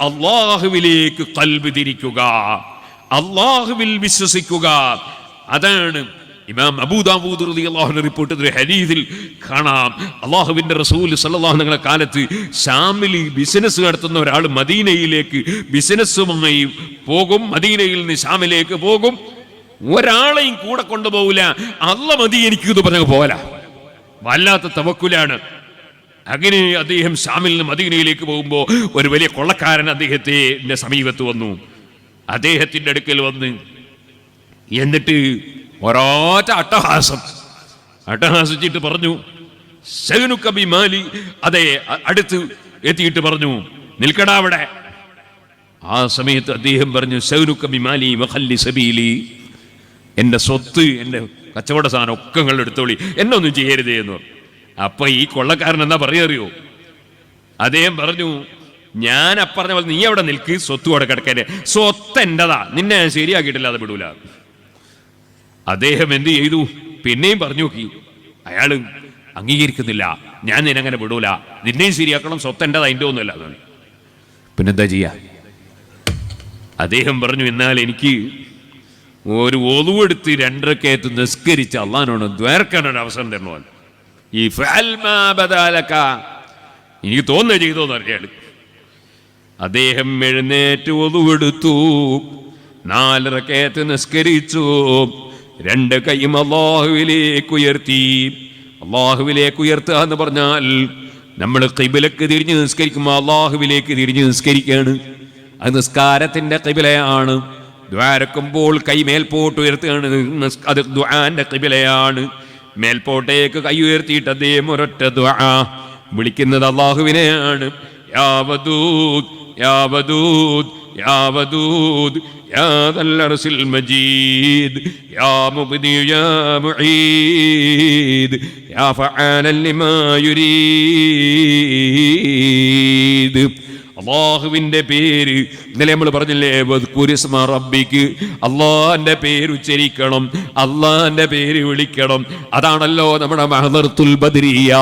അള്ളാഹുവിലേക്ക് കൽബ് തിരിക്കുക. അള്ളാഹുവിൽ വിശ്വസിക്കുക. അതാണ് ഇമാം അബൂദാബൂദ് അള്ളാഹുവിന്റെ റിപ്പോർട്ട് ഒരു ഹദീസിൽ കാണാം. അള്ളാഹുവിന്റെ റസൂൽ വസല്ലം കാലത്ത് ഷാമിൽ ബിസിനസ് നടത്തുന്ന ഒരാൾ മദീനയിലേക്ക് ബിസിനസ്സുമായി പോകും. മദീനയിൽ നിന്ന് ഷാമിലേക്ക് പോകും. ഒരാളെയും കൂടെ കൊണ്ടുപോകില്ല അല്ല മതി എനിക്ക് ഇത് പറഞ്ഞു പോകല വല്ലാത്ത തവക്കുലാണ്. അങ്ങനെ അദ്ദേഹം ഷാമിൽ നിന്ന് മദീനയിലേക്ക് പോകുമ്പോൾ ഒരു വലിയ കൊള്ളക്കാരൻ അദ്ദേഹത്തിന്റെ സമീപത്ത് വന്നു. അദ്ദേഹത്തിന്റെ അടുക്കൽ വന്ന് എന്നിട്ട് ഒരാറ്റ അട്ടഹാസം. അട്ടഹാസിച്ചിട്ട് പറഞ്ഞു "സൈനുക മാലി. അതെ അടുത്ത് എത്തിയിട്ട് പറഞ്ഞു നിൽക്കടാ അവിടെ. ആ സമയത്ത് അദ്ദേഹം പറഞ്ഞു സെഗനു കബി മാലി മഹല്ലി സബീലി. എന്റെ സ്വത്ത് എന്റെ കച്ചവട സാധനം ഒക്കെ നിങ്ങൾ എടുത്തോളി എന്നൊന്നും ചെയ്യരുതേ എന്ന് പറഞ്ഞു. അപ്പൊ ഈ കൊള്ളക്കാരൻ എന്താ അറിയോ? അദ്ദേഹം പറഞ്ഞു ഞാൻ അപ്പറഞ്ഞ പോലെ നീ അവിടെ നിൽക്ക് സ്വത്ത് കൂടെ കിടക്കല്ലേ സ്വത്ത് എന്റെതാ നിന്നെ ഞാൻ ശരിയാക്കിയിട്ടില്ല അത് വിടൂല. അദ്ദേഹം എന്ത് ചെയ്തു? പിന്നെയും പറഞ്ഞു നോക്കി. അയാൾ അംഗീകരിക്കുന്നില്ല. ഞാൻ നിനങ്ങനെ വിടൂല. നിന്നെയും ശരിയാക്കണം സ്വത്ത് എന്റെതാ അതിന്റെ ഒന്നുമില്ല പിന്നെന്താ ചെയ്യാ? അദ്ദേഹം പറഞ്ഞു എന്നാൽ എനിക്ക് ഒരു ഒതുവെടുത്ത് രണ്ടരക്കയത്ത് നിസ്കരിച്ച് അള്ളഹാനോട് ദ്വേർക്കാനൊരു അവസരം തരണോ ഈ ഫഅൽ മാ ബദാലക. എനിക്ക് തോന്നുക ചെയ്തോന്ന് അറിയാൾ അദ്ദേഹം എഴുന്നേറ്റ് ഒതുവെടുത്തു നാലരക്കയത്ത് നിസ്കരിച്ചു രണ്ട് കൈയും അള്ളാഹുവിലേക്ക് ഉയർത്തി. അള്ളാഹുവിലേക്ക് ഉയർത്തുക എന്ന് പറഞ്ഞാൽ നമ്മൾ കൈബിലക്ക് തിരിഞ്ഞ് നിസ്കരിക്കുമ്പോൾ അള്ളാഹുവിലേക്ക് തിരിഞ്ഞ് നിസ്കരിക്കുകയാണ്. അത് നിസ്കാരത്തിന്റെ കൈബിലയാണ് ദ്വാരക്കുമ്പോൾ കൈ മേൽപോട്ട് ഉയർത്തുകയാണ്. അത് ദ്വാന്റെ കിബിലയാണ് മേൽപോട്ടേക്ക് കൈ ഉയർത്തിയിട്ട് അദ്ദേഹം ഒരൊറ്റ വിളിക്കുന്നത് അള്ളാഹുവിനെയാണ്. യാ വദൂദ് യാ വദൂദ് യാ വദൂദ് യാ ദൽ അർശിൽ മജീദ് യാ മുബ്ദി യാ മുഈദ് യാ അള്ളാഹുവിന്റെ പേര്. ഇന്നലെ നമ്മൾ പറഞ്ഞില്ലേ റബ്ബിക്ക്. അള്ളാന്റെ പേര് ഉച്ചരിക്കണം അള്ളാന്റെ പേര് വിളിക്കണം. അതാണല്ലോ നമ്മുടെ മഹദർത്തുൽ ബദരിയ.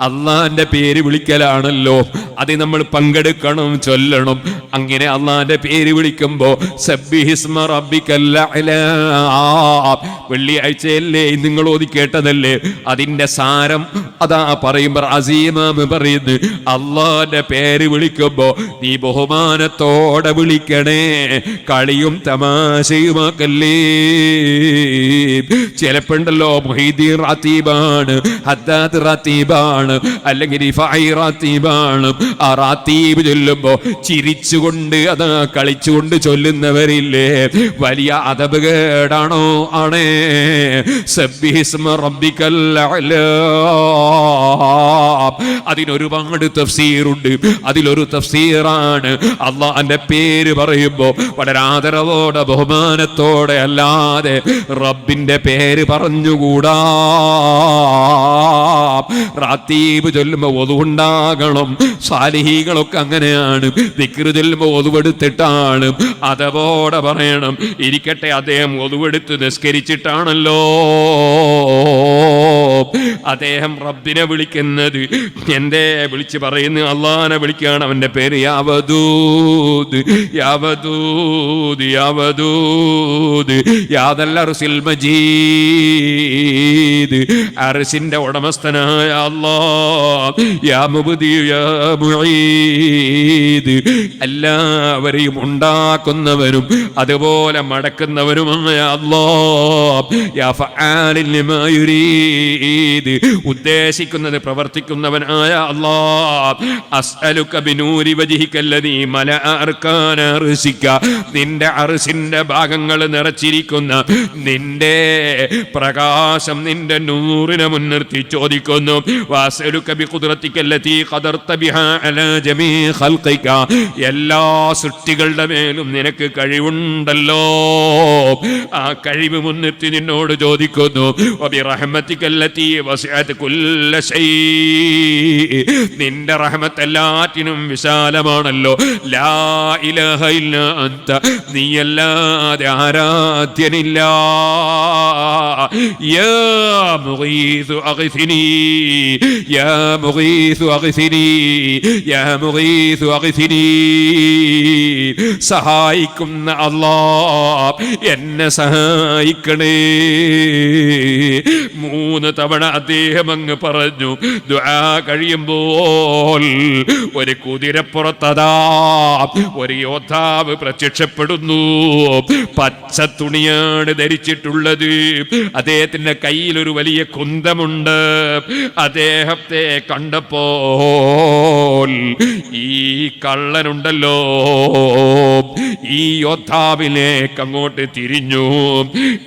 അള്ളാന്റെ പേര് വിളിക്കലാണല്ലോ. അത് നമ്മൾ പങ്കെടുക്കണം ചൊല്ലണം. അങ്ങനെ അള്ളാന്റെ പേര് വിളിക്കുമ്പോ സബ്ബിഹിസ്മ വെള്ളിയാഴ്ചയല്ലേ നിങ്ങൾ ഓതി കേട്ടതല്ലേ? അതിന്റെ സാരം അതാ പറയുമ്പോൾ അസീമാമ് പറയുന്നു അള്ളാന്റെ പേര് വിളിക്കുമ്പോ നീ ബഹുമാനത്തോടെ വിളിക്കണേ. കളിയും തമാശയുമാക്കല്ലേ. ചിലപ്പോണ്ടല്ലോ റാത്തീബാണ് ഹദ്ദാദ് റാത്തീബാണ് അല്ലെങ്കിൽ റിഫായി റാത്തീബാണ്. ആ റാത്തീബ് ചൊല്ലുമ്പോ ചിരിച്ചുകൊണ്ട് അതാ കളിച്ചുകൊണ്ട് ചൊല്ലുന്നവരില്ലേ. വലിയ അതപകേടാണോ ആണേ. അതിനൊരുപാട് തഫ്സീറുണ്ട്. അതിലൊരു തഫ്സീറാണ് അള്ളാന്റെ പേര് പറയുമ്പോ വളരെ ആദരവോടെ ബഹുമാനത്തോടെ അല്ലാതെ റബ്ബിന്റെ പേര് പറഞ്ഞുകൂടാ. ചൊല്ലുമ്പോ ഒതുണ്ടാകണം സാലിഹികളൊക്കെ അങ്ങനെയാണ്. ദിക്റ് ചൊല്ലുമ്പോ ഒതുവെടുത്തിട്ടാണ്. അതവോടെ പറയണം. ഇരിക്കട്ടെ അദ്ദേഹം ഒതുവെടുത്ത് നിസ്കരിച്ചിട്ടാണല്ലോ. അദ്ദേഹം റബ്ബിനെ വിളിക്കുന്നത് എന്റെ വിളിച്ച് പറയുന്ന? അള്ളാനെ വിളിക്കുകയാണ് അവന്റെ പേര് യാവതൂത് യാവതൂത് യാവതൂത് യാതല്ല അർസിൽ മജീദ്. അർസിന്റെ ഉടമസ്ഥനായ അല്ലാ യാ യാ മുഈദ്. എല്ലാവരെയും ഉണ്ടാക്കുന്നവനും അതുപോലെ മടക്കുന്നവനുമായ അള്ളാഹ്. യാ ഫആലിൻ ലിമാ ഉദ്ദേശിക്കുന്നത് പ്രവർത്തിക്കുന്നവനായ നിന്റെ അർശിന്റെ ഭാഗങ്ങൾ നിറച്ചിരിക്കുന്ന നിന്റെ പ്രകാശം നിന്റെ നൂറിനെ മുൻനിർത്തി ചോദിക്കുന്നു. എല്ലാ സൃഷ്ടികളുടെ മേലും നിനക്ക് കഴിവുണ്ടല്ലോ. ആ കഴിവ് മുൻനിർത്തി നിന്നോട് ചോദിക്കുന്നു. നിന്റെ റഹ്മത്ത് എല്ലാറ്റിനും വിശാലമാണല്ലോ. ലാ ഇലഹ ഇല്ല അന്ത. നീയല്ലാതെ ആരാധ്യനില്ല. യാ മുഗീസു അഗ്സിനി യാ മുഗീസു അഗ്സിനി യാ മുഗീസു അഗ്സിനി സഹായിക്കുന്ന അല്ലാ എന്നെ സഹായിക്കണേ. മൂന്ന് തവണ അദ്ദേഹം അങ്ങ് പറഞ്ഞു ദുആ കഴിയുമ്പോൾ ഒരു കുതിരപ്പുറത്തതാ ഒരു യോദ്ധാവ് പ്രത്യക്ഷപ്പെടുന്നു. പച്ച തുണിയാണ് ധരിച്ചിട്ടുള്ളത്. അദ്ദേഹത്തിന്റെ കയ്യിൽ ഒരു വലിയ കുന്തമുണ്ട്. അദ്ദേഹത്തെ കണ്ടപ്പോൾ ഈ കള്ളനുണ്ടല്ലോ. ഈ യോദ്ധാവിലേക്ക് അങ്ങോട്ട് തിരിഞ്ഞു.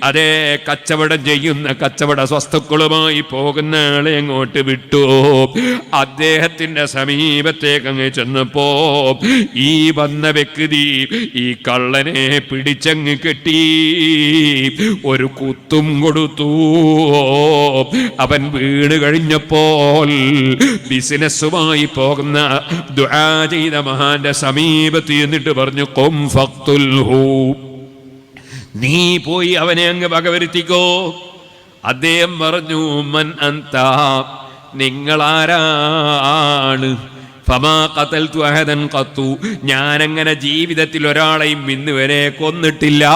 അതേ കച്ചവടം ചെയ്യുന്ന കച്ചവട വസ്തുക്കളുമായി പോകുന്ന ആളെ അങ്ങോട്ട് വിട്ടു. അദ്ദേഹത്തിന്റെ സമീപത്തേക്ക് അങ്ങ് ചെന്നപ്പോ ഈ വന്ന വ്യക്തി ഈ കള്ളനെ പിടിച്ചങ്ങ് കെട്ടി. ഒരു കുത്തും കൊടുത്തു. അവൻ വീണ് കഴിഞ്ഞപ്പോൾ ബിസിനസ്സുമായി പോകുന്ന ദുആ ചെയ്ത മഹാന്റെ സമീപത്ത് എന്നിട്ട് പറഞ്ഞു കൊം ഫക്തുൽ നീ പോയി അവനെ അങ്ങ് വകവരുത്തിക്കോ. അദ്ദേഹം പറഞ്ഞു മൻ അന്താ നിങ്ങളാരാണ് ഖത്തു. ഞാനങ്ങനെ ജീവിതത്തിൽ ഒരാളെയും ഇന്നുവരെ കൊന്നിട്ടില്ല.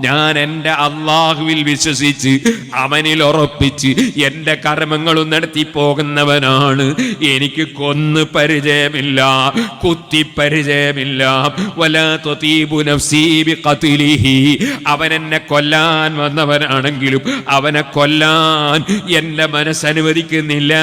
ഞാൻ എന്റെ അള്ളാഹുവിൽ വിശ്വസിച്ച് അവനിൽ ഉറപ്പിച്ച് എന്റെ കർമ്മങ്ങളും നടത്തി പോകുന്നവനാണ്. എനിക്ക് കൊന്ന് പരിചയമില്ല കുത്തി പരിചയമില്ല. അവൻ എന്നെ കൊല്ലാൻ വന്നവനാണെങ്കിലും അവനെ കൊല്ലാൻ എന്റെ മനസ്സനുവദിക്കുന്നില്ല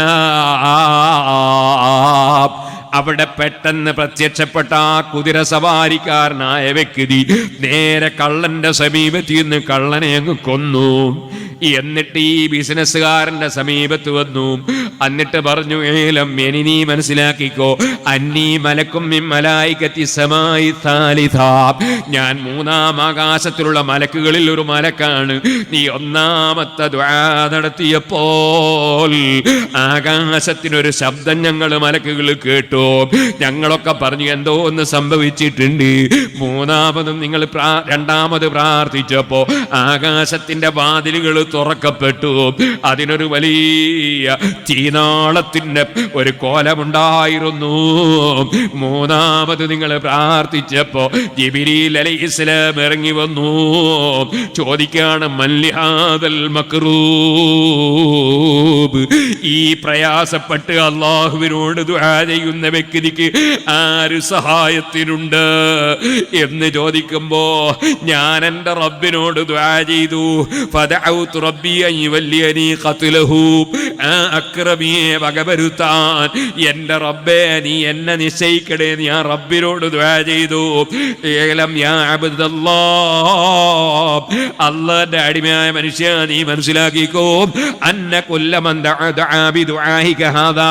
അവിടെ പെട്ടെന്ന് പ്രത്യക്ഷപ്പെട്ട ആ കുതിര സവാരിക്കാരനായ വ്യക്തി നേരെ കള്ളന്റെ സമീപത്തിൽ നിന്ന് കള്ളനെ അങ്ങ് കൊന്നു. എന്നിട്ട് ഈ ബിസിനസ്സുകാരന്റെ സമീപത്ത് വന്നു. എന്നിട്ട് പറഞ്ഞു ഏലം എനി നീ മനസ്സിലാക്കിക്കോ അന്നീ മലക്കും മലായിക്കത്തി സമായി താലിതാ. ഞാൻ മൂന്നാം ആകാശത്തിലുള്ള മലക്കുകളിൽ ഒരു മലക്കാണ്. നീ ഒന്നാമത്തെ നടത്തിയപ്പോൾ ആകാശത്തിനൊരു ശബ്ദം ഞങ്ങൾ മലക്കുകൾ കേട്ടു. ഞങ്ങളൊക്കെ പറഞ്ഞു എന്തോ ഒന്ന് സംഭവിച്ചിട്ടുണ്ട്. മൂന്നാമതും നിങ്ങൾ രണ്ടാമത് പ്രാർത്ഥിച്ചപ്പോ ആകാശത്തിന്റെ വാതിലുകൾ തുറക്കപ്പെട്ടു. അതിനൊരു വലിയ തീനാളത്തിന്റെ ഒരു കോലമുണ്ടായിരുന്നു. മൂന്നാമത് നിങ്ങൾ പ്രാർത്ഥിച്ചപ്പോ ജിബിരി അലൈഹി ഇസ്ലാം ഇറങ്ങി വന്നു. ചോദിക്കാണ് മല്ലിഹാദൽ മക്രൂബ് ഈ പ്രയാസപ്പെട്ട് അള്ളാഹുവിനോട് ചെയ്യുന്ന വ്യക്തിക്ക് ആര് സഹായത്തിനുണ്ട് എന്ന് ചോദിക്കുമ്പോ ഞാൻ എന്റെ റബ്ബിനോട് ദുആ ചെയ്തു. അക്രമിയെ വകവരുത്താൻ എന്റെ റബ്ബേ നീ എന്നെ നിശ്ചയിക്കടേ ഞാൻ റബ്ബിനോട് ദുആ ചെയ്തു. ഏലം യാ അബ്ദല്ലാഹ് അള്ളാന്റെ അടിമയായ മനുഷ്യ നീ മനസ്സിലാക്കിക്കോ. അന്ന കുല്ലമൻ ദഅ ദഅ ബിദുആഹിക ഹാദാ.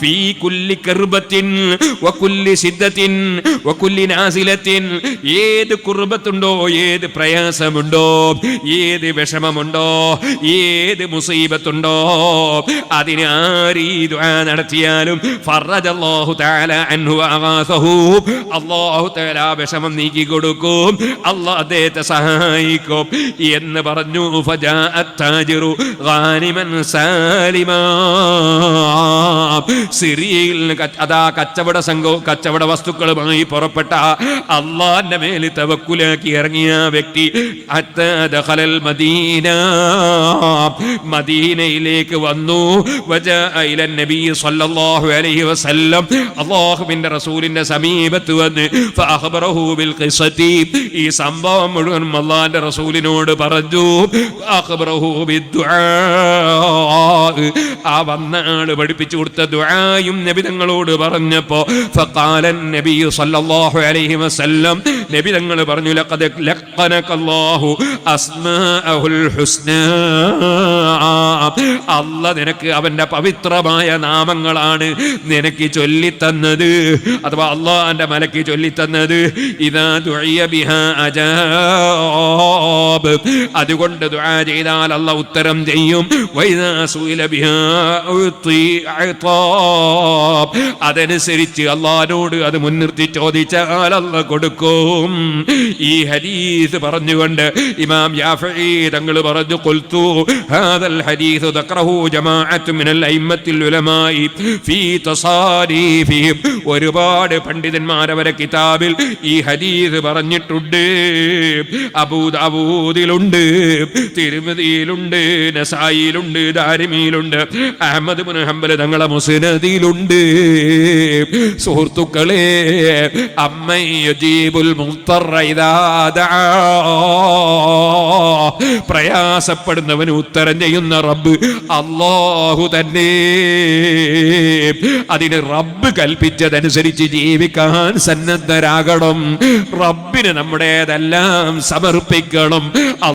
ഫീ കുല്ലി കർബത്തിൻ വകുല്ലി സിദ്ദത്തിൻ വകുല്ലി നാസിലത്തിൻ. ഏത് കുർബത്തുണ്ടോ ഏത് പ്രയാസമുണ്ടോ ഏത് വിഷമമുണ്ടോ ഏത് മുസീബത്തുണ്ടോ അതിന് ദുആ നടത്തിയാലും ഫറജല്ലാഹു തആല അൻഹു അഗാസഹു അല്ലാഹു തആല വിഷമം നീക്കി കൊടുക്കും. അല്ലാഹ് അദ്ദേഹത്തെ സഹായിക്കും. എന്ന് പറഞ്ഞു ഫജാഅത്ത് താജിറു ഗാനിമൻ സാലിമാ സിറിയയിൽ അതാ കച്ചവട സംഘവും കച്ചവട വസ്തുക്കളുമായി പുറപ്പെട്ട അള്ളാന്റെ മേൽ തവക്കുലാക്കി ഇറങ്ങിയ വ്യക്തി ഹത്താ ദഖലൽ മദീന. മദീനയിലേക്ക് വന്നു. വജാഅ ഇലൻ നബി സല്ലല്ലാഹു അലൈഹി വസല്ലം. അല്ലാഹുവിന്റെ റസൂലിന്റെ സമീപത്ത് വന്ന് ഫഅഖബറഹു ബിൽ ഖിസതി ഈ സംഭവം മുഴുവൻ അള്ളാന്റെ റസൂലിനോട് പറഞ്ഞു. അഖബറഹു ബിദ്ദുആ ആ വന്ന പഠിപ്പിച്ചു കൊടുത്ത ദുആയും നബി തങ്ങളോട് പറഞ്ഞപ്പോ ഫഖാലൻ നബി സല്ലല്ലാഹു അലൈഹി വസല്ലം നബി തങ്ങൾ പറഞ്ഞു അല്ല നിനക്ക് അവന്റെ പവിത്രമായ നാമങ്ങളാണ് നിനക്ക് ചൊല്ലിത്തന്നത്. അഥവാ അള്ളാന്റെ മലക്ക് ചൊല്ലിത്തന്നത്. ഇതാ ബിഹാ അജാബ്. അതുകൊണ്ട് ദുആ ചെയ്താൽ അല്ല ഉത്തരം ചെയ്യും. അതനുസരിച്ച് അള്ളാഹിനോട് അത് മുൻനിർത്തി ചോദിച്ചാൽ അല്ല കൊടുക്കും. ഈ ഹദീസ് പറഞ്ഞുകൊണ്ട് ഇമാം യാഫഈ തങ്ങൾ പറഞ്ഞു കൊൽത്തു ഹാദൽ ഹദീസ് ദക്റഹു ജമാഅത്ത് മിനൽ അയിമ്മത്തിൽ ഉലമായി ഫീ തസാരീഫിഹിം. ഒരുപാട് പണ്ഡിതന്മാർ അവരെ കിതാബിൽ ഈ ഹദീസ് പറഞ്ഞിട്ടുണ്ട്. അബൂദാബൂദിലുണ്ട് തിരുമതിയിലുണ്ട് നസായിലുണ്ട് ദാരിമിയിലുണ്ട് അഹമ്മദ് മുൻ ഹംബൽ തങ്ങളെ മുസ്നദിലുണ്ട്. സുഹൃത്തുക്കളെ ഇദാ ദആ. പ്രയാസപ്പെടുന്നവന് ഉത്തരം ചെയ്യുന്ന റബ്ബ് അള്ളാഹു തന്നെ. അതിന് റബ്ബ് കൽപ്പിച്ചതനുസരിച്ച് ജീവിക്കാൻ സന്നദ്ധരാകണം. റബ്ബിന് നമ്മുടേതെല്ലാം സമർപ്പിക്കണം.